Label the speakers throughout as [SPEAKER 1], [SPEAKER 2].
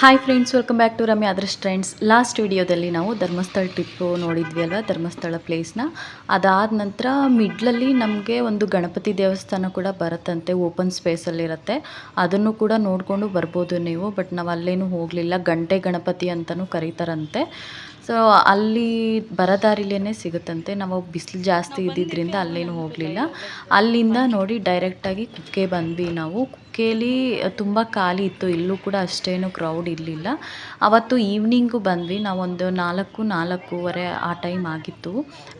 [SPEAKER 1] Hi friends welcome back to Ramya others friends last ವಿಡಿಯೋದಲ್ಲಿ ನಾವು Dharmasthala trip ನೋಡಿದ್ವಿ ಅಲ್ವಾ? ಧರ್ಮಸ್ಥಳ ಪ್ಲೇಸ್ನ ಅದಾದ ನಂತರ ಮಿಡ್ಲಲ್ಲಿ ನಮಗೆ ಒಂದು ಗಣಪತಿ ದೇವಸ್ಥಾನ ಕೂಡ ಬರುತ್ತಂತೆ ಓಪನ್ ಸ್ಪೇಸಲ್ಲಿರುತ್ತೆ ಅದನ್ನು ಕೂಡ ನೋಡಿಕೊಂಡು ಬರ್ಬೋದು ನೀವು ಬಟ್ ನಾವು ಅಲ್ಲೇನೂ ಹೋಗಲಿಲ್ಲ. ಗಂಟೆ ಗಣಪತಿ ಅಂತಲೂ ಕರೀತಾರಂತೆ. ಸೊ ಅಲ್ಲಿ ಬರದಾರಿಲೇ ಸಿಗುತ್ತಂತೆ. ನಾವು ಬಿಸಿಲು ಜಾಸ್ತಿ ಇದ್ದಿದ್ದರಿಂದ ಅಲ್ಲೇನು ಹೋಗಲಿಲ್ಲ. ಅಲ್ಲಿಂದ ನೋಡಿ ಡೈರೆಕ್ಟಾಗಿ ಕುಕ್ಕೆ ಬಂದ್ವಿ ನಾವು. ಕುಕ್ಕೇಲಿ ತುಂಬ ಖಾಲಿ ಇತ್ತು. ಇಲ್ಲೂ ಕೂಡ ಅಷ್ಟೇನು ಕ್ರೌಡ್ ಇರಲಿಲ್ಲ. ಅವತ್ತು ಈವ್ನಿಂಗು ಬಂದ್ವಿ. ನಾವೊಂದು ನಾಲ್ಕು, ನಾಲ್ಕೂವರೆ ಆ ಟೈಮ್ ಆಗಿತ್ತು.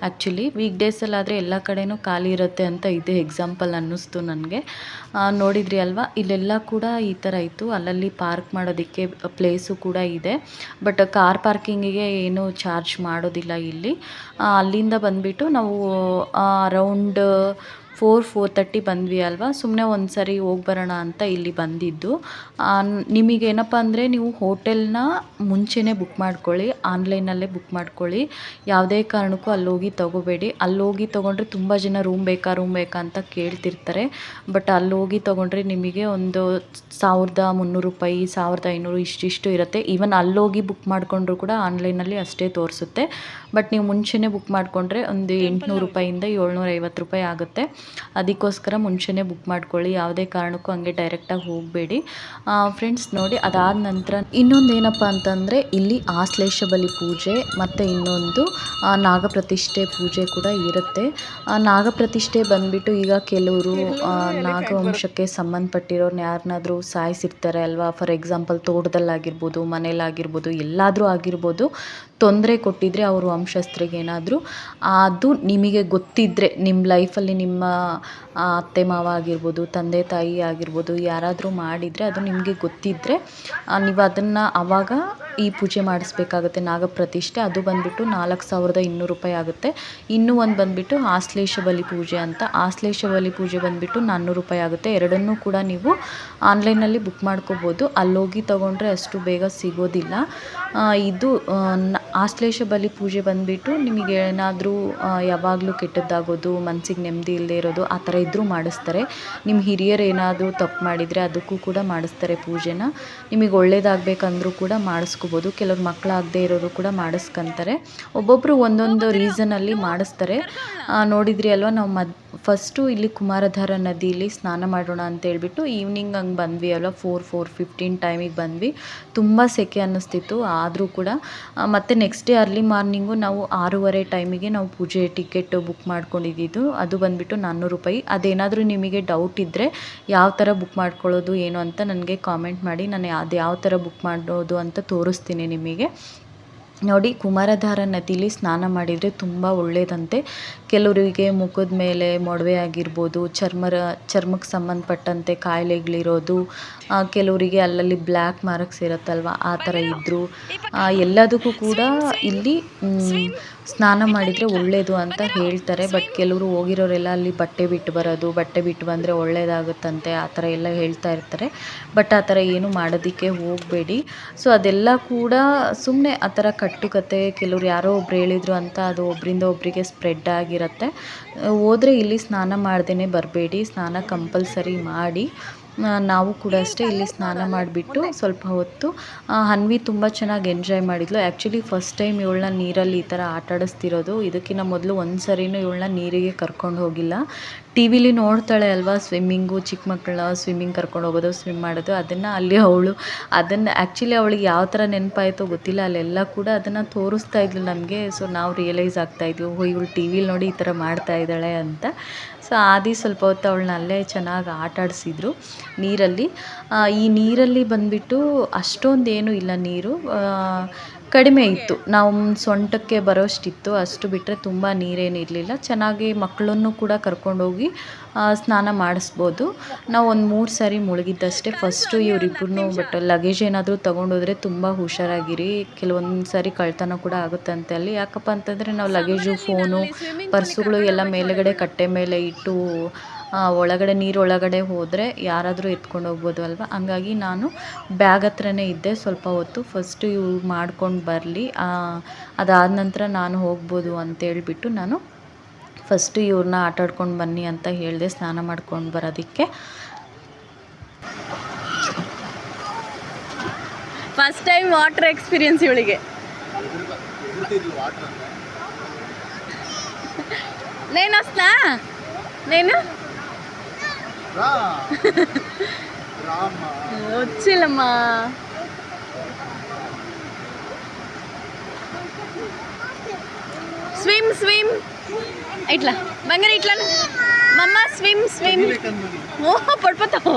[SPEAKER 1] ಆ್ಯಕ್ಚುಲಿ ವೀಕ್ ಡೇಸಲ್ಲಾದರೆ ಎಲ್ಲ ಕಡೆಯೂ ಖಾಲಿ ಇರುತ್ತೆ ಅಂತ ಇದೆ ಎಕ್ಸಾಂಪಲ್ ಅನ್ನಿಸ್ತು ನನಗೆ. ನೋಡಿದ್ರಿ ಅಲ್ವಾ? ಇಲ್ಲೆಲ್ಲ ಕೂಡ ಈ ಥರ ಇತ್ತು. ಅಲ್ಲಲ್ಲಿ ಪಾರ್ಕ್ ಮಾಡೋದಕ್ಕೆ ಪ್ಲೇಸು ಕೂಡ ಇದೆ. ಬಟ್ ಕಾರ್ ಪಾರ್ಕಿಂಗಿಗೆ ಏನು ಚಾರ್ಜ್ ಮಾಡೋದಿಲ್ಲ ಇಲ್ಲಿ. ಅಲ್ಲಿಂದ ಬಂದುಬಿಟ್ಟು ನಾವು ಅರೌಂಡ್ ಫೋರ್ ಫೋರ್ ತರ್ಟಿ ಬಂದ್ವಿ ಅಲ್ವಾ? ಸುಮ್ಮನೆ ಒಂದು ಸರಿ ಹೋಗಿ ಬರೋಣ ಅಂತ ಇಲ್ಲಿ ಬಂದಿದ್ದು. ನಿಮಗೇನಪ್ಪ ಅಂದರೆ ನೀವು ಹೋಟೆಲ್ನ ಮುಂಚೆನೇ ಬುಕ್ ಮಾಡ್ಕೊಳ್ಳಿ ಆನ್ಲೈನಲ್ಲೇ ಬುಕ್ ಮಾಡ್ಕೊಳ್ಳಿ. ಯಾವುದೇ ಕಾರಣಕ್ಕೂ ಅಲ್ಲೋಗಿ ತೊಗೋಬೇಡಿ. ಅಲ್ಲೋಗಿ ತೊಗೊಂಡ್ರೆ ತುಂಬ ಜನ ರೂಮ್ ಬೇಕಾ ರೂಮ್ ಬೇಕಾ ಅಂತ ಕೇಳ್ತಿರ್ತಾರೆ. ಬಟ್ ಅಲ್ಲೋಗಿ ತೊಗೊಂಡ್ರೆ ನಿಮಗೆ ಒಂದು ಸಾವಿರದ ಮುನ್ನೂರು ರೂಪಾಯಿ ಸಾವಿರದ ಐನೂರು ಇಷ್ಟಿಷ್ಟು ಇರುತ್ತೆ. ಈವನ್ ಅಲ್ಲೋಗಿ ಬುಕ್ ಮಾಡಿಕೊಂಡ್ರು ಕೂಡ ಆನ್ಲೈನಲ್ಲಿ ಅಷ್ಟೇ ತೋರಿಸುತ್ತೆ. ಬಟ್ ನೀವು ಮುಂಚೆನೇ ಬುಕ್ ಮಾಡಿಕೊಂಡ್ರೆ ಒಂದು ಎಂಟುನೂರು ರೂಪಾಯಿಂದ ಏಳ್ನೂರೈವತ್ತು ರೂಪಾಯಿ ಆಗುತ್ತೆ. ಅದಕ್ಕೋಸ್ಕರ ಮುಂಚೆನೇ ಬುಕ್ ಮಾಡ್ಕೊಳ್ಳಿ. ಯಾವುದೇ ಕಾರಣಕ್ಕೂ ಹಂಗೆ ಡೈರೆಕ್ಟಾಗಿ ಹೋಗಬೇಡಿ. ಫ್ರೆಂಡ್ಸ್ ನೋಡಿ ಅದಾದ ನಂತರ ಇನ್ನೊಂದು ಏನಪ್ಪ ಅಂತಂದರೆ ಇಲ್ಲಿ ಆಶ್ಲೇಷ ಬಲಿ ಪೂಜೆ ಮತ್ತು ಇನ್ನೊಂದು ನಾಗಪ್ರತಿಷ್ಠೆ ಪೂಜೆ ಕೂಡ ಇರುತ್ತೆ. ನಾಗಪ್ರತಿಷ್ಠೆ ಬಂದುಬಿಟ್ಟು ಈಗ ಕೆಲವರು ನಾಗವಂಶಕ್ಕೆ ಸಂಬಂಧಪಟ್ಟಿರೋರ್ನ ಯಾರನ್ನಾದರೂ ಸಾಯಿಸಿರ್ತಾರೆ ಅಲ್ವಾ? ಫಾರ್ ಎಕ್ಸಾಂಪಲ್ ತೋಟದಲ್ಲಾಗಿರ್ಬೋದು ಮನೇಲಾಗಿರ್ಬೋದು ಎಲ್ಲಾದರೂ ಆಗಿರ್ಬೋದು. ತೊಂದರೆ ಕೊಟ್ಟಿದ್ದರೆ ಅವರು ವಂಶಸ್ಥರಿಗೆ ಏನಾದರೂ, ಅದು ನಿಮಗೆ ಗೊತ್ತಿದ್ದರೆ ನಿಮ್ಮ ಲೈಫಲ್ಲಿ ನಿಮ್ಮ ಅತ್ತೆ ಮಾವ ಆಗಿರ್ಬೋದು, ತಂದೆ ತಾಯಿ ಆಗಿರ್ಬೋದು, ಯಾರಾದರೂ ಮಾಡಿದರೆ ಅದು ನಿಮಗೆ ಗೊತ್ತಿದ್ದರೆ ನೀವು ಅದನ್ನು ಆವಾಗ ಈ ಪೂಜೆ ಮಾಡಿಸ್ಬೇಕಾಗುತ್ತೆ ನಾಗಪ್ರತಿಷ್ಠೆ. ಅದು ಬಂದುಬಿಟ್ಟು ನಾಲ್ಕು ಸಾವಿರದ ಇನ್ನೂರು ರೂಪಾಯಿ ಆಗುತ್ತೆ. ಇನ್ನೂ ಒಂದು ಬಂದುಬಿಟ್ಟು ಆಶ್ಲೇಷ ಬಲಿ ಪೂಜೆ ಅಂತ. ಆಶ್ಲೇಷ ಬಲಿ ಪೂಜೆ ಬಂದುಬಿಟ್ಟು ನಾನ್ನೂರು ರೂಪಾಯಿ ಆಗುತ್ತೆ. ಎರಡನ್ನೂ ಕೂಡ ನೀವು ಆನ್ಲೈನಲ್ಲಿ ಬುಕ್ ಮಾಡ್ಕೋಬೋದು. ಅಲ್ಲೋಗಿ ತೊಗೊಂಡ್ರೆ ಅಷ್ಟು ಬೇಗ ಸಿಗೋದಿಲ್ಲ. ಇದು ಆಶ್ಲೇಷ ಬಲಿ ಪೂಜೆ ಬಂದುಬಿಟ್ಟು ನಿಮಗೆ ಏನಾದರೂ ಯಾವಾಗಲೂ ಕೆಟ್ಟದ್ದಾಗೋದು ಮನಸ್ಸಿಗೆ ನೆಮ್ಮದಿ ಇಲ್ಲದೆ ಇರೋದು, ಆ ಥರ ಇದ್ದರೂ ಮಾಡಿಸ್ತಾರೆ. ನಿಮ್ಮ ಹಿರಿಯರು ಏನಾದರೂ ತಪ್ಪು ಮಾಡಿದರೆ ಅದಕ್ಕೂ ಕೂಡ ಮಾಡಿಸ್ತಾರೆ ಪೂಜೆನ. ನಿಮಗೆ ಒಳ್ಳೇದಾಗಬೇಕಂದ್ರೂ ಕೂಡ ಮಾಡಿಸ್ಕೋಬೋದು. ಕೆಲವ್ರು ಮಕ್ಕಳಾಗದೇ ಇರೋರು ಕೂಡ ಮಾಡಿಸ್ಕೊಂತಾರೆ. ಒಬ್ಬೊಬ್ಬರು ಒಂದೊಂದು ರೀಸನಲ್ಲಿ ಮಾಡಿಸ್ತಾರೆ. ನೋಡಿದ್ರಿ ಅಲ್ವಾ, ನಾವು ಮದ್, ಫಸ್ಟು ಇಲ್ಲಿ ಕುಮಾರಧಾರ ನದಿಯಲ್ಲಿ ಸ್ನಾನ ಮಾಡೋಣ ಅಂತ ಹೇಳ್ಬಿಟ್ಟು ಈವ್ನಿಂಗ್ ಹಂಗೆ ಬಂದ್ವಿ ಅಲ್ವಾ, ಫೋರ್ ಫೋರ್ ಫಿಫ್ಟೀನ್ ಟೈಮಿಗೆ ಬಂದ್ವಿ. ತುಂಬ ಸೆಕೆ ಅನ್ನಿಸ್ತಿತ್ತು, ಆದರೂ ಕೂಡ. ಮತ್ತೆ ನೆಕ್ಸ್ಟ್ ಡೇ ಅರ್ಲಿ ಮಾರ್ನಿಂಗು ನಾವು ಆರೂವರೆ ಟೈಮಿಗೆ ನಾವು ಪೂಜೆ ಟಿಕೆಟ್ ಬುಕ್ ಮಾಡ್ಕೊಂಡಿದ್ದು. ಅದು ಬಂದುಬಿಟ್ಟು ನಾನ್ನೂರು ರೂಪಾಯಿ. ಅದೇನಾದರೂ ನಿಮಗೆ ಡೌಟ್ ಇದ್ದರೆ ಯಾವ ಥರ ಬುಕ್ ಮಾಡ್ಕೊಳ್ಳೋದು, ಏನು ಅಂತ ನನಗೆ ಕಾಮೆಂಟ್ ಮಾಡಿ. ನಾನು ಅದು ಯಾವ ಥರ ಬುಕ್ ಮಾಡೋದು ಅಂತ ತೋರಿಸ್ತೀನಿ ನಿಮಗೆ. ನೋಡಿ, ಕುಮಾರಧಾರ ನದಿಲಿ ಸ್ನಾನ ಮಾಡಿದರೆ ತುಂಬ ಒಳ್ಳೆಯದಂತೆ ಕೆಲವರಿಗೆ ಮುಖದ ಮೇಲೆ ಮೊಡವೆ ಆಗಿರ್ಬೋದು, ಚರ್ಮರ, ಚರ್ಮಕ್ಕೆ ಸಂಬಂಧಪಟ್ಟಂತೆ ಕಾಯಿಲೆಗಳಿರೋದು ಕೆಲವರಿಗೆ ಅಲ್ಲಲ್ಲಿ ಬ್ಲ್ಯಾಕ್ ಮಾರ್ಕ್ಸ್ ಇರುತ್ತಲ್ವ? ಆ ಥರ ಇದ್ದರು ಎಲ್ಲದಕ್ಕೂ ಕೂಡ ಇಲ್ಲಿ ಸ್ನಾನ ಮಾಡಿದರೆ ಒಳ್ಳೆಯದು ಅಂತ ಹೇಳ್ತಾರೆ. ಬಟ್ ಕೆಲವರು ಹೋಗಿರೋರೆಲ್ಲ ಅಲ್ಲಿ ಬಟ್ಟೆ ಬಿಟ್ಟು ಬರೋದು ಬಟ್ಟೆ ಬಿಟ್ಟು ಬಂದರೆ ಒಳ್ಳೆಯದಾಗುತ್ತಂತೆ ಆ ಥರ ಎಲ್ಲ ಹೇಳ್ತಾ ಇರ್ತಾರೆ. ಬಟ್ ಆ ಥರ ಏನು ಮಾಡೋದಕ್ಕೆ ಹೋಗಬೇಡಿ. ಸೊ ಅದೆಲ್ಲ ಕೂಡ ಸುಮ್ಮನೆ ಆ ಥರ ಕಟ್ಟುಕತೆ ಕೆಲವ್ರು ಯಾರೋ ಒಬ್ರು ಹೇಳಿದ್ರು ಅಂತ ಅದು ಒಬ್ಬರಿಂದ ಒಬ್ಬರಿಗೆ ಸ್ಪ್ರೆಡ್ ಆಗಿರುತ್ತೆ. ಹೋದರೆ ಇಲ್ಲಿ ಸ್ನಾನ ಮಾಡ್ದೇ ಬರಬೇಡಿ ಸ್ನಾನ ಕಂಪಲ್ಸರಿ ಮಾಡಿ. ನಾವು ಕೂಡ ಅಷ್ಟೇ ಇಲ್ಲಿ ಸ್ನಾನ ಮಾಡಿಬಿಟ್ಟು ಸ್ವಲ್ಪ ಹೊತ್ತು ಅನ್ವಿ ತುಂಬ ಚೆನ್ನಾಗಿ ಎಂಜಾಯ್ ಮಾಡಿದ್ಲು. ಆ್ಯಕ್ಚುಲಿ ಫಸ್ಟ್ ಟೈಮ್ ಇವಳನ್ನ ನೀರಲ್ಲಿ ಈ ಥರ ಆಟಾಡಿಸ್ತಿರೋದು ಇದಕ್ಕಿಂತ ಮೊದಲು ಒಂದು ಸರಿನೂ ಇವಳನ್ನ ನೀರಿಗೆ ಕರ್ಕೊಂಡು ಹೋಗಿಲ್ಲ. ಟಿ ವಿಲಿ ನೋಡ್ತಾಳೆ ಅಲ್ವಾ ಸ್ವಿಮ್ಮಿಂಗು ಚಿಕ್ಕ ಮಕ್ಕಳ ಸ್ವಿಮ್ಮಿಂಗ್ ಕರ್ಕೊಂಡು ಹೋಗೋದು ಸ್ವಿಮ್ ಮಾಡೋದು. ಅದನ್ನು ಅಲ್ಲಿ ಅವಳು, ಅದನ್ನು ಆ್ಯಕ್ಚುಲಿ ಅವಳಿಗೆ ಯಾವ ಥರ ನೆನಪಾಯಿತೋ ಗೊತ್ತಿಲ್ಲ. ಅಲ್ಲೆಲ್ಲ ಕೂಡ ಅದನ್ನು ತೋರಿಸ್ತಾ ಇದ್ಲು ನಮಗೆ. ಸೊ ನಾವು ರಿಯಲೈಸ್ ಆಗ್ತಾಯಿದ್ವಿ ಓ ಇವಳು ಟಿ ವಿಲಿ ನೋಡಿ ಈ ಥರ ಮಾಡ್ತಾ ಇದ್ದಾಳೆ ಅಂತ. ಸೊ ಆದಿ ಸ್ವಲ್ಪ ಹೊತ್ತು ಅವಳನ್ನ ಅಲ್ಲೇ ಚೆನ್ನಾಗಿ ಆಟ ಆಡಿಸಿದ್ರು ನೀರಲ್ಲಿ ಈ ನೀರಲ್ಲಿ ಬಂದುಬಿಟ್ಟು ಅಷ್ಟೊಂದೇನು ಇಲ್ಲ ನೀರು. ಕಡಿಮೆ ಇತ್ತು. ನಾವು ಸೊಂಟಕ್ಕೆ ಬರೋಷ್ಟಿತ್ತು. ಅಷ್ಟು ಬಿಟ್ಟರೆ ತುಂಬ ನೀರೇನಿರಲಿಲ್ಲ ಚೆನ್ನಾಗಿ ಮಕ್ಕಳನ್ನು ಕೂಡ ಕರ್ಕೊಂಡೋಗಿ ಸ್ನಾನ ಮಾಡಿಸ್ಬೋದು. ನಾವು ಒಂದು ಮೂರು ಸಾರಿ ಮುಳುಗಿದ್ದಷ್ಟೇ ಫಸ್ಟು ಇವರಿಬ್ಬರನ್ನೂ ಬಟ್ ಲಗೇಜ್ ಏನಾದರೂ ತೊಗೊಂಡೋದ್ರೆ ತುಂಬ ಹುಷಾರಾಗಿರಿ. ಕೆಲವೊಂದು ಸಾರಿ ಕಳ್ತನ ಕೂಡ ಆಗುತ್ತಂತೆ ಅಲ್ಲಿ. ಯಾಕಪ್ಪ ಅಂತಂದರೆ ನಾವು ಲಗೇಜು ಫೋನು ಪರ್ಸುಗಳು ಎಲ್ಲ ಮೇಲುಗಡೆ ಕಟ್ಟೆ ಮೇಲೆ ಇಟ್ಟು ಒಳಗಡೆ ನೀರೊಳಗಡೆ ಹೋದರೆ ಯಾರಾದರೂ ಎತ್ಕೊಂಡು ಹೋಗ್ಬೋದು ಅಲ್ವ? ಹಂಗಾಗಿ ನಾನು ಬ್ಯಾಗ್ ಹತ್ರನೇ ಇದ್ದೆ ಸ್ವಲ್ಪ ಹೊತ್ತು. ಫಸ್ಟು ಇವು ಮಾಡ್ಕೊಂಡು ಬರಲಿ. ಅದಾದ ನಂತರ ನಾನು ಹೋಗ್ಬೋದು ಅಂತೇಳ್ಬಿಟ್ಟು ನಾನು ಫಸ್ಟು ಇವ್ರನ್ನ ಆಟಾಡ್ಕೊಂಡು ಬನ್ನಿ ಅಂತ ಹೇಳಿದೆ ಸ್ನಾನ ಮಾಡ್ಕೊಂಡು ಬರೋದಕ್ಕೆ. ಫಸ್ಟ್ ಟೈಮ್ ವಾಟರ್ ಎಕ್ಸ್ಪೀರಿಯನ್ಸ್ ಇವಳಿಗೆ. ನೇನು ಸ್ನಾ ನೇನು? వచ్చిల్లమ్మా స్విమ్ స్విమ్. ఇట్లా. బంగారు ఇట్లా. మమ్మ స్విమ్ స్విమ్. ఓ పడిపోతావు.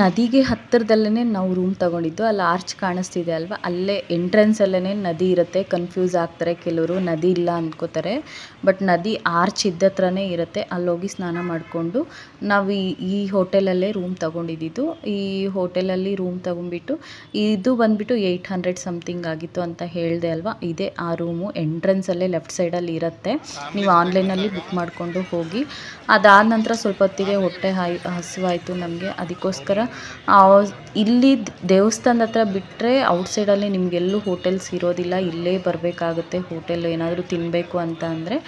[SPEAKER 1] ನದಿಗೆ ಹತ್ತಿರದಲ್ಲೇ ನಾವು ರೂಮ್ ತಗೊಂಡಿದ್ದು. ಅಲ್ಲಿ ಆರ್ಚ್ ಕಾಣಿಸ್ತಿದೆ ಅಲ್ವಾ? ಅಲ್ಲೇ ಎಂಟ್ರೆನ್ಸಲ್ಲೇ ನದಿ ಇರುತ್ತೆ. ಕನ್ಫ್ಯೂಸ್ ಆಗ್ತಾರೆ ಕೆಲವರು. ನದಿ ಇಲ್ಲ ಅಂದ್ಕೋತಾರೆ ಬಟ್ ನದಿ ಆರ್ಚ್ ಇದ್ದತ್ರನೇ ಇರುತ್ತೆ. ಅಲ್ಲೋಗಿ ಸ್ನಾನ ಮಾಡಿಕೊಂಡು ನಾವು ಈ ಈ ಹೋಟೆಲಲ್ಲೇ ರೂಮ್ ತಗೊಂಡಿದ್ದು. ಈ ಹೋಟೆಲಲ್ಲಿ ರೂಮ್ ತಗೊಂಡ್ಬಿಟ್ಟು ಇದು ಬಂದುಬಿಟ್ಟು ಏಯ್ಟ್ ಹಂಡ್ರೆಡ್ ಸಮಥಿಂಗ್ ಆಗಿತ್ತು ಅಂತ ಹೇಳಿದೆ ಅಲ್ವಾ? ಇದೇ ಆ ರೂಮು ಎಂಟ್ರೆನ್ಸಲ್ಲೇ ಲೆಫ್ಟ್ ಸೈಡಲ್ಲಿ ಇರುತ್ತೆ. ನೀವು ಆನ್ಲೈನಲ್ಲಿ ಬುಕ್ ಮಾಡಿಕೊಂಡು ಹೋಗಿ. ಅದಾದ ನಂತರ ಸ್ವಲ್ಪ ಹೊತ್ತಿಗೆ ಹೊಟ್ಟೆ ಹಾಯಿ ಹಸಿವಾಯಿತು ನಮಗೆ. ಅದಕ್ಕೋಸ್ಕರ ಆ, ಇಲ್ಲಿ ದೇವಸ್ಥಾನದ ಹತ್ರ ಬಿಟ್ಟರೆ ಔಟ್ಸೈಡಲ್ಲಿ ನಿಮಗೆಲ್ಲೂ ಹೋಟೆಲ್ಸ್ ಇರೋದಿಲ್ಲ, ಇಲ್ಲೇ ಬರಬೇಕಾಗುತ್ತೆ ಹೋಟೆಲ್ ಏನಾದರೂ ತಿನ್ನಬೇಕು ಅಂತ ಅಂದರೆ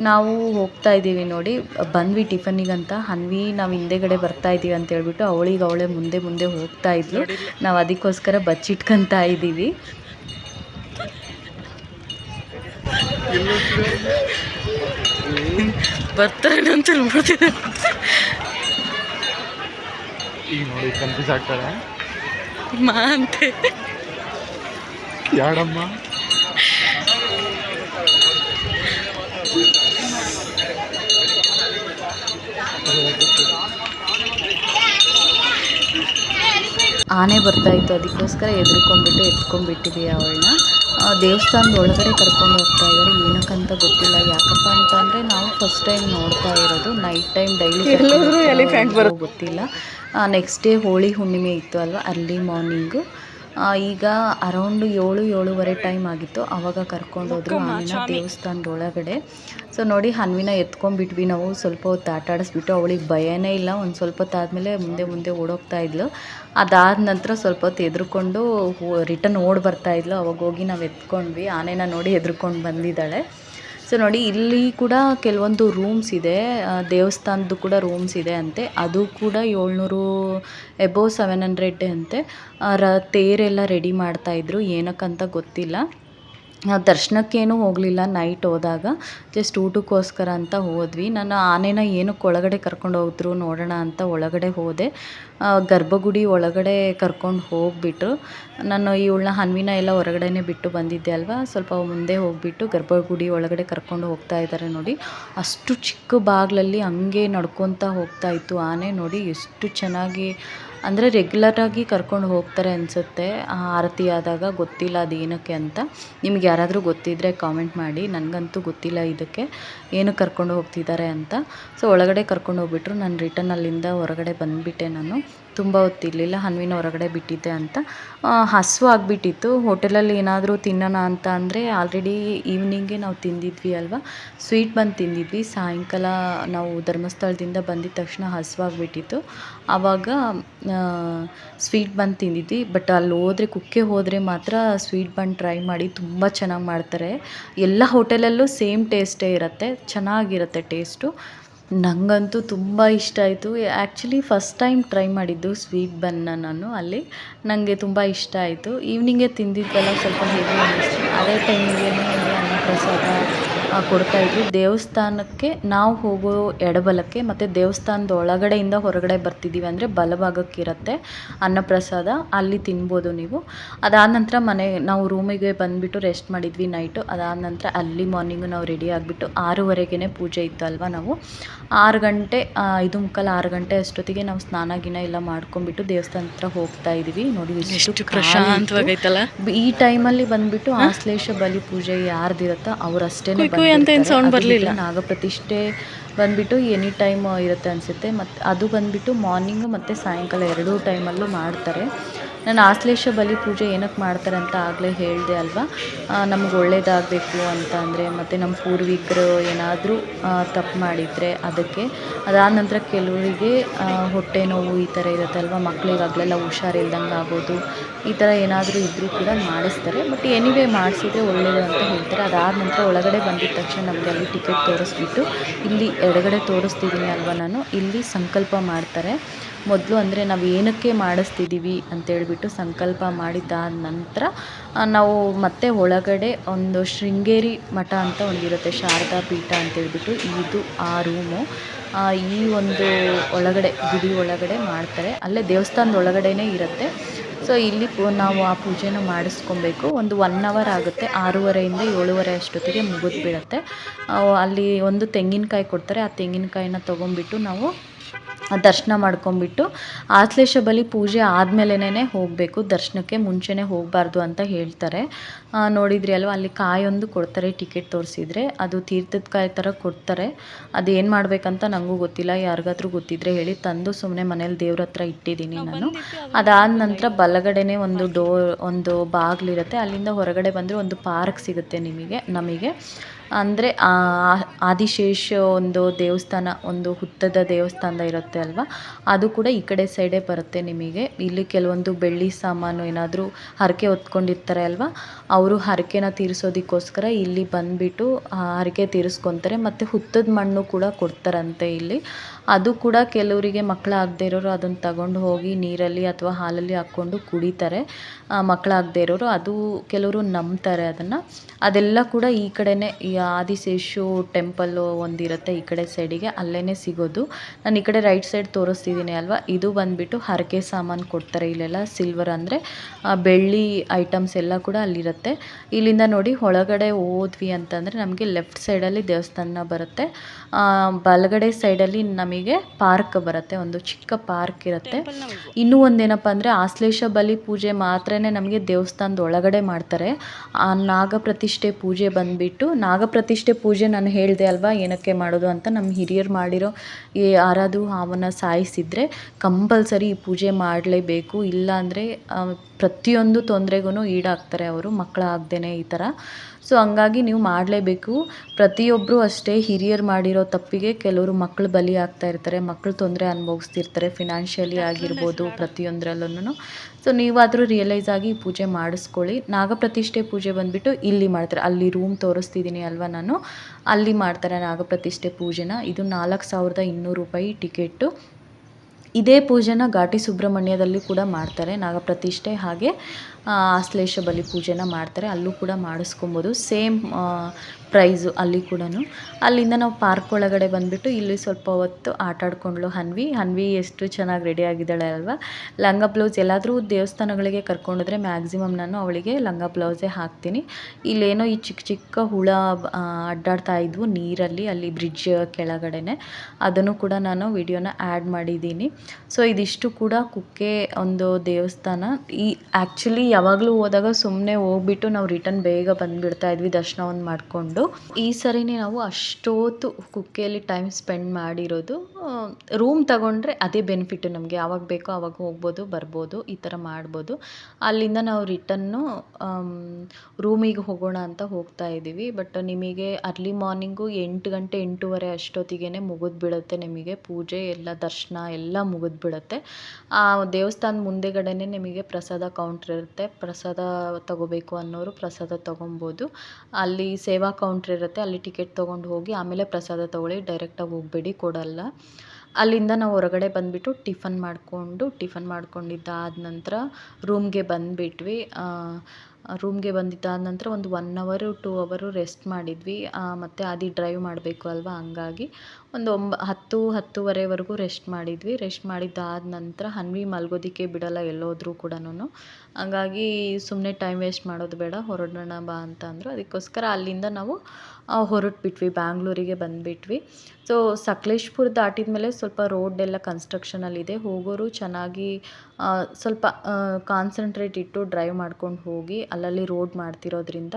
[SPEAKER 1] ನಾವು ಹೋಗ್ತಾ ಇದ್ದೀವಿ ನೋಡಿ. ಬಂದ್ವಿ ಟಿಫನ್ನಿಗಂತ ಹನ್ವಿ ನಾವು ಹಿಂದೆಗಡೆ ಬರ್ತಾ ಇದ್ದೀವಿ ಅಂತ ಹೇಳ್ಬಿಟ್ಟು ಅವಳಿಗೆ ಅವಳೇ ಮುಂದೆ ಮುಂದೆ ಹೋಗ್ತಾ ಇದ್ಲು. ನಾವು ಅದಕ್ಕೋಸ್ಕರ ಬಚ್ಚಿಟ್ಕೊತಾ ಇದ್ದೀವಿ. ಬರ್ತಾರೆ ಅಂತ
[SPEAKER 2] ಈಗ ನೋಡಿ ಕನ್ಫ್ಯೂಸ್ ಆಗ್ತಾರೆ.
[SPEAKER 1] ಮಾ ಅಂತೆ.
[SPEAKER 2] ಯಾಡಮ್ಮ
[SPEAKER 1] ಆನೆ ಬರ್ತಾ ಇತ್ತು ಅದಕ್ಕೋಸ್ಕರ ಎದ್ರುಕೊಂಡ್ಬಿಟ್ಟು ಎತ್ಕೊಂಡ್ಬಿಟ್ಟಿದ್ವಿ ಅವಳನ್ನ. ದೇವಸ್ಥಾನದ ಒಳಗಡೆ ಕರ್ಕೊಂಡು ಹೋಗ್ತಾ ಇದ್ದಾರೆ. ಏನಕ್ಕಂತ ಗೊತ್ತಿಲ್ಲ. ಯಾಕಪ್ಪ ಅಂತ ಅಂದರೆ ನಾವು ಫಸ್ಟ್ ಟೈಮ್ ನೋಡ್ತಾ ಇರೋದು. ನೈಟ್ ಟೈಮ್ ಡೈಲಿ ಗೊತ್ತಿಲ್ಲ. ನೆಕ್ಸ್ಟ್ ಡೇ ಹೋಳಿ ಹುಣ್ಣಿಮೆ ಇತ್ತು ಅಲ್ವಾ? ಅರ್ಲಿ ಮಾರ್ನಿಂಗು ಈಗ ಅರೌಂಡ್ ಏಳು ಏಳುವರೆ ಟೈಮ್ ಆಗಿತ್ತು. ಆವಾಗ ಕರ್ಕೊಂಡು ಹೋದ್ರು ಆಮೇಲೆ ದೇವಸ್ಥಾನದ ಒಳಗಡೆ. ಸೊ ನೋಡಿ ಹನ್ವಿನ ಎತ್ಕೊಂಡ್ಬಿಟ್ವಿ ನಾವು. ಸ್ವಲ್ಪ ಹೊತ್ತು ಆಟ ಆಡಿಸ್ಬಿಟ್ಟು ಅವಳಿಗೆ ಭಯನೇ ಇಲ್ಲ. ಒಂದು ಸ್ವಲ್ಪ ಹೊತ್ತಾದಮೇಲೆ ಮುಂದೆ ಮುಂದೆ ಓಡೋಗ್ತಾ ಇದ್ಲು. ಅದಾದ ನಂತರ ಸ್ವಲ್ಪ ಹೊತ್ತು ಹೆದ್ರುಕೊಂಡು ರಿಟರ್ನ್ ಓಡಿ ಬರ್ತಾ ಇದ್ಲು. ಅವಾಗ ಹೋಗಿ ನಾವು ಎತ್ಕೊಂಡ್ವಿ. ಆನೆನ ನೋಡಿ ಹೆದ್ರುಕೊಂಡು ಬಂದಿದ್ದಾಳೆ. ಸೊ ನೋಡಿ, ಇಲ್ಲಿ ಕೂಡ ಕೆಲವೊಂದು ರೂಮ್ಸ್ ಇದೆ. ದೇವಸ್ಥಾನದ್ದು ಕೂಡ ರೂಮ್ಸ್ ಇದೆ ಅಂತೆ. ಅದು ಕೂಡ ಏಳ್ನೂರು ಎಬೋವ್ ಸೆವೆನ್ ಹಂಡ್ರೆಡ್ ಅಂತೆ. ರ, ತೇರೆಲ್ಲ ರೆಡಿ ಮಾಡ್ತಾಯಿದ್ರು ಏನಕ್ಕಂತ ಗೊತ್ತಿಲ್ಲ. ನಾವು ದರ್ಶನಕ್ಕೇನು ಹೋಗಲಿಲ್ಲ ನೈಟ್ ಹೋದಾಗ. ಜಸ್ಟ್ ಊಟಕ್ಕೋಸ್ಕರ ಅಂತ ಹೋದ್ವಿ. ನಾನು ಆನೆನ ಏನಕ್ಕೆ ಒಳಗಡೆ ಕರ್ಕೊಂಡು ಹೋದ್ರು ನೋಡೋಣ ಅಂತ ಒಳಗಡೆ ಹೋದೆ. ಗರ್ಭಗುಡಿ ಒಳಗಡೆ ಕರ್ಕೊಂಡು ಹೋಗ್ಬಿಟ್ಟು, ನಾನು ಇವಳನ್ನ ಹನ್ವಿನ ಎಲ್ಲ ಹೊರಗಡೆನೇ ಬಿಟ್ಟು ಬಂದಿದ್ದೆ ಅಲ್ವಾ? ಸ್ವಲ್ಪ ಮುಂದೆ ಹೋಗಿಬಿಟ್ಟು ಗರ್ಭಗುಡಿ ಒಳಗಡೆ ಕರ್ಕೊಂಡು ಹೋಗ್ತಾ ಇದ್ದಾರೆ ನೋಡಿ. ಅಷ್ಟು ಚಿಕ್ಕ ಬಾಗಿಲಲ್ಲಿ ಹಂಗೆ ನಡ್ಕೊತಾ ಹೋಗ್ತಾ ಇತ್ತು ಆನೆ ನೋಡಿ. ಎಷ್ಟು ಚೆನ್ನಾಗಿ ಅಂದರೆ ರೆಗ್ಯುಲರಾಗಿ ಕರ್ಕೊಂಡು ಹೋಗ್ತಾರೆ ಅನಿಸುತ್ತೆ. ಆರತಿ ಆದಾಗ ಗೊತ್ತಿಲ್ಲ ಅದು ಏನಕ್ಕೆ ಅಂತ. ನಿಮ್ಗೆ ಯಾರಾದರೂ ಗೊತ್ತಿದ್ದರೆ ಕಾಮೆಂಟ್ ಮಾಡಿ. ನನಗಂತೂ ಗೊತ್ತಿಲ್ಲ ಇದಕ್ಕೆ. ಏನಕ್ಕೆ ಕರ್ಕೊಂಡು ಹೋಗ್ತಿದ್ದಾರೆ ಅಂತ. ಸೊ ಒಳಗಡೆ ಕರ್ಕೊಂಡು ಹೋಗ್ಬಿಟ್ರು. ನಾನು ರಿಟರ್ನ್ ಅಲ್ಲಿಂದ ಹೊರಗಡೆ ಬಂದುಬಿಟ್ಟೆ ನಾನು. ತುಂಬ ಹೊತ್ತಿರಲಿಲ್ಲ ಹನ್ವಿನ ಹೊರಗಡೆ ಬಿಟ್ಟಿದ್ದೆ ಅಂತ. ಹಸಿವು ಆಗಿಬಿಟ್ಟಿತ್ತು. ಹೋಟೆಲಲ್ಲಿ ಏನಾದರೂ ತಿನ್ನೋಣ ಅಂತ ಅಂದರೆ ಆಲ್ರೆಡಿ ಈವ್ನಿಂಗೇ ನಾವು ತಿಂದಿದ್ವಿ ಅಲ್ವಾ? ಸ್ವೀಟ್ ಬಂದು ತಿಂದಿದ್ವಿ. ಸಾಯಂಕಾಲ ನಾವು ಧರ್ಮಸ್ಥಳದಿಂದ ಬಂದಿದ ತಕ್ಷಣ ಹಸಿವಾಗ್ಬಿಟ್ಟಿತ್ತು ಆವಾಗ ಸ್ವೀಟ್ ಬಂದು ತಿಂದಿದ್ವಿ. ಬಟ್ ಅಲ್ಲಿ ಹೋದರೆ, ಕುಕ್ಕೆ ಹೋದರೆ ಮಾತ್ರ ಸ್ವೀಟ್ ಬನ್ ಟ್ರೈ ಮಾಡಿ ತುಂಬ ಚೆನ್ನಾಗಿ ಮಾಡ್ತಾರೆ. ಎಲ್ಲ ಹೋಟೆಲಲ್ಲೂ ಸೇಮ್ ಟೇಸ್ಟೇ ಇರುತ್ತೆ. ಚೆನ್ನಾಗಿರುತ್ತೆ ಟೇಸ್ಟು ನನಗಂತೂ ತುಂಬ ಇಷ್ಟ ಆಯಿತು. ಆ್ಯಕ್ಚುಲಿ ಫಸ್ಟ್ ಟೈಮ್ ಟ್ರೈ ಮಾಡಿದ್ದು ಸ್ವೀಟ್ ಬನ್ನ ನಾನು ಅಲ್ಲಿ. ನನಗೆ ತುಂಬ ಇಷ್ಟ ಆಯಿತು. ಈವ್ನಿಂಗೇ ತಿಂದಿದ್ದೆಲ್ಲ ಸ್ವಲ್ಪ ಹೆವಿ ಅನ್ನಿಸ್ತು. ಅದೇ ಟೈಮಿಗೆ ಅನ್ನಪ್ರಸಾದ ಆ, ಕೊಡ್ತಾಯಿದ್ರು ದೇವಸ್ಥಾನಕ್ಕೆ ನಾವು ಹೋಗೋ ಎಡಬಲಕ್ಕೆ ಮತ್ತು ದೇವಸ್ಥಾನದ ಒಳಗಡೆಯಿಂದ ಹೊರಗಡೆ ಬರ್ತಿದ್ದೀವಿ ಅಂದರೆ ಬಲಭಾಗಕ್ಕಿರುತ್ತೆ ಅನ್ನಪ್ರಸಾದ. ಅಲ್ಲಿ ತಿನ್ಬೋದು ನೀವು. ಅದಾದ ನಂತರ ಮನೆ ನಾವು ರೂಮಿಗೆ ಬಂದುಬಿಟ್ಟು ರೆಸ್ಟ್ ಮಾಡಿದ್ವಿ ನೈಟು ಅದಾದ ನಂತರ ಅಲ್ಲಿ ಮಾರ್ನಿಂಗು ನಾವು ರೆಡಿ ಆಗಿಬಿಟ್ಟು ಆರೂವರೆಗೇ ಪೂಜೆ ಇತ್ತು ಅಲ್ವಾ ನಾವು. ಆರು ಗಂಟೆ ಐದು ಮುಕ್ಕಾಲು ಆರು ಗಂಟೆ ಅಷ್ಟೊತ್ತಿಗೆ ನಾವು ಸ್ನಾನ ಗಿನ ಎಲ್ಲ ಮಾಡ್ಕೊಂಡ್ಬಿಟ್ಟು ದೇವಸ್ಥಾನ ಹತ್ರ ಹೋಗ್ತಾ ಇದೀವಿ ನೋಡಿ ಎಷ್ಟು
[SPEAKER 3] ಪ್ರಶಾಂತವಾಗೈತಲ್ಲ.
[SPEAKER 1] ಈ ಟೈಮಲ್ಲಿ ಬಂದ್ಬಿಟ್ಟು ಆಶ್ಲೇಷ ಬಲಿ ಪೂಜೆ ಯಾರ್ದಿರತ್ತೋ ಅವ್ರಷ್ಟೇ
[SPEAKER 3] ಅಂತ ಏನು ಸೌಂಡ್ ಬರ್ಲಿಲ್ಲ.
[SPEAKER 1] ನಾಗಪ್ರತಿಷ್ಠೆ ಬಂದ್ಬಿಟ್ಟು ಎನಿ ಟೈಮ್ ಇರುತ್ತೆ ಅನಿಸುತ್ತೆ ಮತ್ತು ಅದು ಬಂದ್ಬಿಟ್ಟು ಮಾರ್ನಿಂಗು ಮತ್ತು ಸಾಯಂಕಾಲ ಎರಡೂ ಟೈಮಲ್ಲೂ ಮಾಡ್ತಾರೆ ನಾನು ಆಶ್ಲೇಷ ಬಲಿ ಪೂಜೆ ಏನಕ್ಕೆ ಮಾಡ್ತಾರೆ ಅಂತ ಆಗಲೇ ಹೇಳಿದೆ ಅಲ್ವಾ? ನಮ್ಗೆ ಒಳ್ಳೇದಾಗಬೇಕು ಅಂತ ಅಂದರೆ ಮತ್ತು ನಮ್ಮ ಪೂರ್ವಿಕರು ಏನಾದರೂ ತಪ್ಪು ಮಾಡಿದರೆ ಅದಕ್ಕೆ, ಅದಾದ ನಂತರ ಕೆಲವರಿಗೆ ಹೊಟ್ಟೆ ನೋವು ಈ ಥರ ಇರುತ್ತೆ ಅಲ್ವಾ? ಮಕ್ಕಳಿಗೆ ಆಗಲೆಲ್ಲ ಹುಷಾರಿಲ್ದಂಗೆ ಆಗೋದು, ಈ ಥರ ಏನಾದರೂ ಇದ್ದರೂ ಕೂಡ ಮಾಡಿಸ್ತಾರೆ. ಬಟ್ ಎನಿವೇ ಮಾಡಿಸಿದ್ರೆ ಒಳ್ಳೆಯದು ಅಂತ ಹೇಳ್ತಾರೆ. ಅದಾದ ನಂತರ ಒಳಗಡೆ ಬಂದಿದ ತಕ್ಷಣ ನಮಗೆ ಅಲ್ಲಿ ಟಿಕೆಟ್ ತೋರಿಸ್ಬಿಟ್ಟು, ಇಲ್ಲಿ ಎಡಗಡೆ ತೋರಿಸ್ತಿದ್ದೀನಿ ಅಲ್ವಾ ನಾನು? ಇಲ್ಲಿ ಸಂಕಲ್ಪ ಮಾಡ್ತಾರೆ. ಮೊದಲು ಅಂದರೆ ನಾವು ಏನಕ್ಕೆ ಮಾಡಿಸ್ತಿದ್ದೀವಿ ಅಂತೇಳ್ಬಿಟ್ಟು ಸಂಕಲ್ಪ ಮಾಡಿದ್ದಾದ ನಂತರ ನಾವು ಮತ್ತೆ ಒಳಗಡೆ ಒಂದು ಶೃಂಗೇರಿ ಮಠ ಅಂತ ಒಂದಿರುತ್ತೆ, ಶಾರದಾ ಪೀಠ ಅಂತೇಳ್ಬಿಟ್ಟು ಇದು ಆ ರೂಮು ಈ ಒಂದು ಒಳಗಡೆ, ಗುಡಿ ಒಳಗಡೆ ಮಾಡ್ತಾರೆ. ಅಲ್ಲೇ ದೇವಸ್ಥಾನದ ಒಳಗಡೆನೇ ಇರುತ್ತೆ. ಸೊ ಇಲ್ಲಿ ನಾವು ಆ ಪೂಜೆನ ಮಾಡಿಸ್ಕೊಬೇಕು. ಒಂದು ಒನ್ ಅವರ್ ಆಗುತ್ತೆ. ಆರೂವರೆಯಿಂದ ಏಳುವರೆ ಅಷ್ಟೊತ್ತಿಗೆ ಮುಗಿದು ಬೀಳುತ್ತೆ ಅಲ್ಲಿ ಒಂದು ತೆಂಗಿನಕಾಯಿ ಕೊಡ್ತಾರೆ. ಆ ತೆಂಗಿನಕಾಯಿನ ತೊಗೊಂಡ್ಬಿಟ್ಟು ನಾವು ದರ್ಶನ ಮಾಡ್ಕೊಂಬಿಟ್ಟು ಆಶ್ಲೇಷ ಬಲಿ ಪೂಜೆ ಆದಮೇಲೆನೇ ಹೋಗಬೇಕು ದರ್ಶನಕ್ಕೆ ಮುಂಚೆನೇ ಹೋಗಬಾರ್ದು ಅಂತ ಹೇಳ್ತಾರೆ. ನೋಡಿದ್ರಿ ಅಲ್ವಾ? ಅಲ್ಲಿ ಕಾಯೊಂದು ಕೊಡ್ತಾರೆ ಟಿಕೆಟ್ ತೋರಿಸಿದ್ರೆ. ಅದು ತೀರ್ಥದ ಕಾಯಿ ಥರ ಕೊಡ್ತಾರೆ. ಅದು ಏನು ಮಾಡಬೇಕಂತ ನನಗೂ ಗೊತ್ತಿಲ್ಲ. ಯಾರಿಗಾದ್ರೂ ಗೊತ್ತಿದ್ರೆ ಹೇಳಿ ತಂದು ಸುಮ್ಮನೆ ಮನೇಲಿ ದೇವ್ರ ಹತ್ರ ಇಟ್ಟಿದ್ದೀನಿ ನಾನು. ಅದಾದ ನಂತರ ಬಲಗಡೆನೇ ಒಂದು ಡೋರ್ ಒಂದು ಬಾಗಿಲಿರುತ್ತೆ. ಅಲ್ಲಿಂದ ಹೊರಗಡೆ ಬಂದರೆ ಒಂದು ಪಾರ್ಕ್ ಸಿಗುತ್ತೆ ನಿಮಗೆ ನಮಗೆ. ಅಂದರೆ ಆದಿಶೇಷ ಒಂದು ದೇವಸ್ಥಾನ ಒಂದು ಹುತ್ತದ ದೇವಸ್ಥಾನ ಇರುತ್ತೆ ಅಲ್ವಾ? ಅದು ಕೂಡ ಈ ಕಡೆ ಸೈಡೇ ಬರುತ್ತೆ ನಿಮಗೆ. ಇಲ್ಲಿ ಕೆಲವೊಂದು ಬೆಳ್ಳಿ ಸಾಮಾನು ಏನಾದರೂ ಹರಕೆ ಹೊತ್ಕೊಂಡಿರ್ತಾರೆ ಅಲ್ವಾ? ಅವರು ಹರಕೆನ ತೀರಿಸೋದಕ್ಕೋಸ್ಕರ ಇಲ್ಲಿ ಬಂದುಬಿಟ್ಟು ಹರಕೆ ತೀರಿಸ್ಕೊತಾರೆ. ಮತ್ತು ಹುತ್ತದ ಮಣ್ಣು ಕೂಡ ಕೊಡ್ತಾರಂತೆ ಇಲ್ಲಿ. ಅದು ಕೂಡ ಕೆಲವರಿಗೆ ಮಕ್ಕಳಾಗದೇ ಇರೋರು ಅದನ್ನು ತಗೊಂಡು ಹೋಗಿ ನೀರಲ್ಲಿ ಅಥವಾ ಹಾಲಲ್ಲಿ ಹಾಕ್ಕೊಂಡು ಕುಡಿತಾರೆ. ಮಕ್ಕಳಾಗದೇ ಇರೋರು. ಅದು ಕೆಲವರು ನಂಬ್ತಾರೆ ಅದನ್ನು. ಅದೆಲ್ಲ ಕೂಡ ಈ ಕಡೆನೇ, ಈ ಆದಿಶೇಷು ಟೆಂಪಲ್ಲು ಒಂದಿರುತ್ತೆ ಈ ಕಡೆ ಸೈಡಿಗೆ ಅಲ್ಲೇ ಸಿಗೋದು. ನಾನು ಈ ಕಡೆ ರೈಟ್ ಸೈಡ್ ತೋರಿಸ್ತಿದ್ದೀನಿ ಅಲ್ವಾ? ಇದು ಬಂದುಬಿಟ್ಟು ಹರಕೆ ಸಾಮಾನು ಕೊಡ್ತಾರೆ ಇಲ್ಲೆಲ್ಲ. ಸಿಲ್ವರ್ ಅಂದರೆ ಬೆಳ್ಳಿ ಐಟಮ್ಸ್ ಎಲ್ಲ ಕೂಡ ಅಲ್ಲಿರುತ್ತೆ. ಇಲ್ಲಿಂದ ನೋಡಿ ಒಳಗಡೆ ಹೋದ್ವಿ ಅಂತಂದರೆ ನಮಗೆ ಲೆಫ್ಟ್ ಸೈಡಲ್ಲಿ ದೇವಸ್ಥಾನ ಬರುತ್ತೆ. ಬಲಗಡೆ ಸೈಡಲ್ಲಿ ನಮಗೆ ಪಾರ್ಕ್ ಬರುತ್ತೆ ಒಂದು ಚಿಕ್ಕ ಪಾರ್ಕ್ ಇರುತ್ತೆ. ಇನ್ನೂ ಒಂದೇನಪ್ಪ ಅಂದರೆ ಆಶ್ಲೇಷ ಬಲಿ ಪೂಜೆ ಮಾತ್ರನೇ ನಮಗೆ ದೇವಸ್ಥಾನದ ಒಳಗಡೆ ಮಾಡ್ತಾರೆ. ಆ ನಾಗಪ್ರತಿಷ್ಠೆ ಪೂಜೆ ಬಂದುಬಿಟ್ಟು ನಾಗಪ್ರತಿಷ್ಠೆ ಪೂಜೆ ನಾನು ಹೇಳಿದೆ ಅಲ್ವಾ ಏನಕ್ಕೆ ಮಾಡೋದು ಅಂತ ನಮ್ಮ ಹಿರಿಯರು ಮಾಡಿರೋ ಈ ಯಾರಾದರೂ ಹಾವನ್ನು ಸಾಯಿಸಿದರೆ ಕಂಪಲ್ಸರಿ ಈ ಪೂಜೆ ಮಾಡಲೇಬೇಕು. ಇಲ್ಲಾಂದರೆ ಪ್ರತಿಯೊಂದು ತೊಂದರೆಗೂ ಈಡಾಗ್ತಾರೆ ಅವರು ಮಕ್ಕಳಾಗ್ದೇ ಈ ಥರ. ಸೊ ಹಂಗಾಗಿ ನೀವು ಮಾಡಲೇಬೇಕು. ಪ್ರತಿಯೊಬ್ಬರು ಅಷ್ಟೇ ಹಿರಿಯರು ಮಾಡಿರೋ ತಪ್ಪಿಗೆ ಕೆಲವರು ಮಕ್ಕಳು ಬಲಿ ಆಗ್ತಾ ಇರ್ತಾರೆ ಮಕ್ಕಳು ತೊಂದರೆ ಅನುಭವಿಸ್ತಿರ್ತಾರೆ ಫಿನಾನ್ಷಿಯಲಿ ಆಗಿರ್ಬೋದು ಪ್ರತಿಯೊಂದರಲ್ಲೂ ಸೊ ನೀವಾದರೂ ರಿಯಲೈಸ್ ಆಗಿ ಪೂಜೆ ಮಾಡಿಸ್ಕೊಳ್ಳಿ. ನಾಗಪ್ರತಿಷ್ಠೆ ಪೂಜೆ ಬಂದುಬಿಟ್ಟು ಇಲ್ಲಿ ಮಾಡ್ತಾರೆ. ಅಲ್ಲಿ ರೂಮ್ ತೋರಿಸ್ತಿದ್ದೀನಿ ಅಲ್ವಾ ನಾನು? ಅಲ್ಲಿ ಮಾಡ್ತಾರೆ ನಾಗಪ್ರತಿಷ್ಠೆ ಪೂಜೆನ. ಇದು ನಾಲ್ಕು ಸಾವಿರದ ಇನ್ನೂರು ರೂಪಾಯಿ ಟಿಕೆಟ್ಟು. ಇದೇ ಪೂಜೆನ ಘಾಟಿ ಸುಬ್ರಹ್ಮಣ್ಯದಲ್ಲಿ ಕೂಡ ಮಾಡ್ತಾರೆ ನಾಗಪ್ರತಿಷ್ಠೆ. ಹಾಗೆ ಆಶ್ಲೇಷ ಬಲಿ ಪೂಜೆನ ಮಾಡ್ತಾರೆ. ಅಲ್ಲೂ ಕೂಡ ಮಾಡಿಸ್ಕೊಬೋದು. ಸೇಮ್ ಪ್ರೈಸು ಅಲ್ಲಿ ಕೂಡ ಅಲ್ಲಿಂದ ನಾವು ಪಾರ್ಕ್ ಒಳಗಡೆ ಬಂದುಬಿಟ್ಟು ಇಲ್ಲಿ ಸ್ವಲ್ಪ ಹೊತ್ತು ಆಟ ಆಡ್ಕೊಂಡ್ಲು ಹನ್ವಿ. ಹನ್ವಿ ಎಷ್ಟು ಚೆನ್ನಾಗಿ ರೆಡಿ ಆಗಿದ್ದಾಳೆ ಅಲ್ವಾ? ಲಂಗ ಬ್ಲೌಸ್ ಎಲ್ಲಾದರೂ ದೇವಸ್ಥಾನಗಳಿಗೆ ಕರ್ಕೊಂಡಿದ್ರೆ ಮ್ಯಾಕ್ಸಿಮಮ್ ನಾನು ಅವಳಿಗೆ ಲಂಗ ಬ್ಲೌಸೇ ಹಾಕ್ತೀನಿ. ಇಲ್ಲೇನೋ ಈ ಚಿಕ್ಕ ಚಿಕ್ಕ ಹುಳ ಅಡ್ಡಾಡ್ತಾ ಇದ್ವು ನೀರಲ್ಲಿ, ಅಲ್ಲಿ ಬ್ರಿಡ್ಜ್ ಕೆಳಗಡೆನೆ. ಅದನ್ನು ಕೂಡ ನಾನು ವಿಡಿಯೋನ ಆ್ಯಡ್ ಮಾಡಿದ್ದೀನಿ. ಸೊ ಇದಿಷ್ಟು ಕೂಡ ಕುಕ್ಕೆ ಒಂದು ದೇವಸ್ಥಾನ. ಈ ಆ್ಯಕ್ಚುಲಿ ಯಾವಾಗಲೂ ಹೋದಾಗ ಸುಮ್ಮನೆ ಹೋಗ್ಬಿಟ್ಟು ನಾವು ರಿಟರ್ನ್ ಬೇಗ ಬಂದುಬಿಡ್ತಾ ಇದ್ವಿ ದರ್ಶನವನ್ನು ಮಾಡಿಕೊಂಡು. ಈ ಸರಿನೇ ನಾವು ಅಷ್ಟೊತ್ತು ಕುಕ್ಕೆಯಲ್ಲಿ ಟೈಮ್ ಸ್ಪೆಂಡ್ ಮಾಡಿರೋದು. ರೂಮ್ ತಗೊಂಡ್ರೆ ಅದೇ ಬೆನಿಫಿಟ್ಟು ನಮಗೆ. ಯಾವಾಗ ಬೇಕೋ ಆವಾಗ ಹೋಗ್ಬೋದು, ಬರ್ಬೋದು, ಈ ಥರ ಮಾಡ್ಬೋದು. ಅಲ್ಲಿಂದ ನಾವು ರಿಟನ್ನು ರೂಮಿಗೆ ಹೋಗೋಣ ಅಂತ ಹೋಗ್ತಾ ಇದ್ದೀವಿ. ಬಟ್ ನಿಮಗೆ ಅರ್ಲಿ ಮಾರ್ನಿಂಗು ಎಂಟು ಗಂಟೆ, ಎಂಟೂವರೆ ಅಷ್ಟೊತ್ತಿಗೆ ಮುಗಿದು ಬಿಡುತ್ತೆ ನಿಮಗೆ. ಪೂಜೆ, ಎಲ್ಲ ದರ್ಶನ ಎಲ್ಲ ಮುಗಿದು ಬಿಡುತ್ತೆ ಆ ದೇವಸ್ಥಾನ ಮುಂದೆಗಡೆನೇ ನಿಮಗೆ ಪ್ರಸಾದ ಕೌಂಟ್ರ್ ಇರುತ್ತೆ. ಪ್ರಸಾದ ತಗೋಬೇಕು ಅನ್ನೋರು ಪ್ರಸಾದ ತಗೊಬೋದು. ಅಲ್ಲಿ ಸೇವಾ ಕೌಂಟ್ರ್ ಇರುತ್ತೆ. ಅಲ್ಲಿ ಟಿಕೆಟ್ ತೊಗೊಂಡು ಹೋಗಿ ಆಮೇಲೆ ಪ್ರಸಾದ ತಗೊಳ್ಳಿ. ಡೈರೆಕ್ಟಾಗಿ ಹೋಗಬೇಡಿ. ಕೊಡಲ್ಲ. ಅಲ್ಲಿಂದ ನಾವು ಹೊರಗಡೆ ಬಂದುಬಿಟ್ಟು ಟಿಫನ್ ಮಾಡಿಕೊಂಡು, ಟಿಫನ್ ಮಾಡ್ಕೊಂಡಿದ್ದಾದ ನಂತರ ರೂಮ್ಗೆ ಬಂದುಬಿಟ್ವಿ. ರೂಮ್ಗೆ ಬಂದಿದ್ದಾದ ನಂತರ ಒಂದು ಒನ್ ಅವರು ಟು ಅವರು ರೆಸ್ಟ್ ಮಾಡಿದ್ವಿ. ಮತ್ತು ಆದಿ ಡ್ರೈವ್ ಮಾಡಬೇಕು ಅಲ್ವಾ? ಹಂಗಾಗಿ ಒಂದು ಒಂಬ, ಹತ್ತು, ಹತ್ತುವರೆವರೆಗೂ ರೆಸ್ಟ್ ಮಾಡಿದ್ವಿ. ರೆಸ್ಟ್ ಮಾಡಿದ್ದಾದ ನಂತರ ಹನ್ವಿ ಮಲ್ಗೋದಕ್ಕೆ ಬಿಡಲ್ಲ ಎಲ್ಲೋದ್ರೂ ಕೂಡ ಹಂಗಾಗಿ ಸುಮ್ಮನೆ ಟೈಮ್ ವೇಸ್ಟ್ ಮಾಡೋದು ಬೇಡ ಹೊರಡೋಣ ಬಾ ಅಂತ ಅಂದರು. ಅದಕ್ಕೋಸ್ಕರ ಅಲ್ಲಿಂದ ನಾವು ಹೊರಟ್ಬಿಟ್ವಿ, ಬ್ಯಾಂಗ್ಳೂರಿಗೆ ಬಂದುಬಿಟ್ವಿ. ಸೊ ಸಕಲೇಶ್ಪುರ ದಾಟಿದ ಮೇಲೆ ಸ್ವಲ್ಪ ರೋಡ್ ಎಲ್ಲ ಕನ್ಸ್ಟ್ರಕ್ಷನಲ್ಲಿದೆ ಹೋಗೋರು ಚೆನ್ನಾಗಿ ಸ್ವಲ್ಪ ಕಾನ್ಸಂಟ್ರೇಟ್ ಇಟ್ಟು ಡ್ರೈವ್ ಮಾಡ್ಕೊಂಡು ಹೋಗಿ ಅಲ್ಲಲ್ಲಿ ರೋಡ್ ಮಾಡ್ತಿರೋದ್ರಿಂದ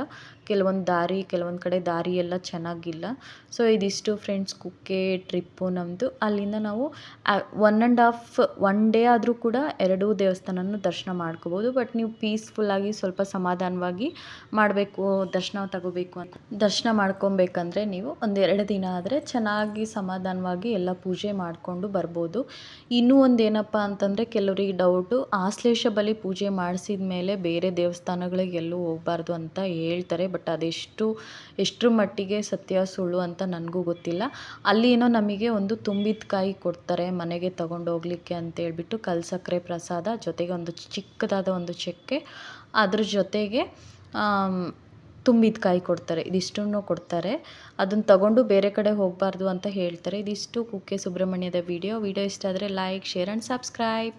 [SPEAKER 1] ಕೆಲವೊಂದು ದಾರಿ, ಕೆಲವೊಂದು ಕಡೆ ದಾರಿ ಎಲ್ಲ ಚೆನ್ನಾಗಿಲ್ಲ. ಸೊ ಇದಿಷ್ಟು ಫ್ರೆಂಡ್ಸ್ ಕುಕ್ಕೆ ಟ್ರಿಪ್ಪು ನಮ್ಮದು ಅಲ್ಲಿಂದ ನಾವು one and half one day ಆದರೂ ಕೂಡ ಎರಡೂ ದೇವಸ್ಥಾನನೂ ದರ್ಶನ ಮಾಡ್ಕೋಬೋದು. ಬಟ್ ನೀವು ಪೀಸ್ಫುಲ್ಲಾಗಿ ಸ್ವಲ್ಪ ಸಮಾಧಾನವಾಗಿ ಮಾಡಬೇಕು, ದರ್ಶನ ತಗೋಬೇಕು ಅಂತ ದರ್ಶನ ಮಾಡ್ಕೊಬೇಕಂದ್ರೆ ನೀವು ಒಂದೆರಡು ದಿನ ಆದರೆ ಚೆನ್ನಾಗಿ ಸಮಾಧಾನವಾಗಿ ಎಲ್ಲ ಪೂಜೆ ಮಾಡಿಕೊಂಡು ಬರ್ಬೋದು. ಇನ್ನೂ ಒಂದು ಏನಪ್ಪ ಅಂತಂದರೆ ಕೆಲವರಿಗೆ ಡೌಟು ಆಶ್ಲೇಷ ಬಲಿ ಪೂಜೆ ಮಾಡಿಸಿದ ಮೇಲೆ ಬೇರೆ ದೇವಸ್ಥಾನಗಳಿಗೆ ಎಲ್ಲೂ ಹೋಗಬಾರ್ದು ಅಂತ ಹೇಳ್ತಾರೆ. ಬಟ್ ಅದೆಷ್ಟು, ಎಷ್ಟರ ಮಟ್ಟಿಗೆ ಸತ್ಯ ಸುಳ್ಳು ಅಂತ ನನಗೂ ಗೊತ್ತಿಲ್ಲ. ಅಲ್ಲಿ ಏನೋ ನಮಗೆ ಒಂದು ತುಂಬಿದ ಕಾಯಿ ಕೊಡ್ತಾರೆ ಮನೆಗೆ ತಗೊಂಡು ಹೋಗ್ಲಿಕ್ಕೆ ಅಂತ ಹೇಳ್ಬಿಟ್ಟು ಕಲ್ ಸಕ್ಕರೆ ಪ್ರಸಾದ, ಜೊತೆಗೆ ಒಂದು ಚಿಕ್ಕದಾದ ಒಂದು ಚಕ್ಕೆ. ಅದ್ರ ಜೊತೆಗೆ ತುಂಬಿದ ಕಾಯಿ ಕೊಡ್ತಾರೆ. ಇದಿಷ್ಟನ್ನು ಕೊಡ್ತಾರೆ. ಅದನ್ನು ತಗೊಂಡು ಬೇರೆ ಕಡೆ ಹೋಗಬಾರ್ದು ಅಂತ ಹೇಳ್ತಾರೆ. ಇದಿಷ್ಟು ಕುಕ್ಕೆ ಸುಬ್ರಹ್ಮಣ್ಯದ ವಿಡಿಯೋ. ವಿಡಿಯೋ ಇಷ್ಟ ಆದರೆ ಲೈಕ್, ಶೇರ್ ಆ್ಯಂಡ್ ಸಬ್ಸ್ಕ್ರೈಬ್.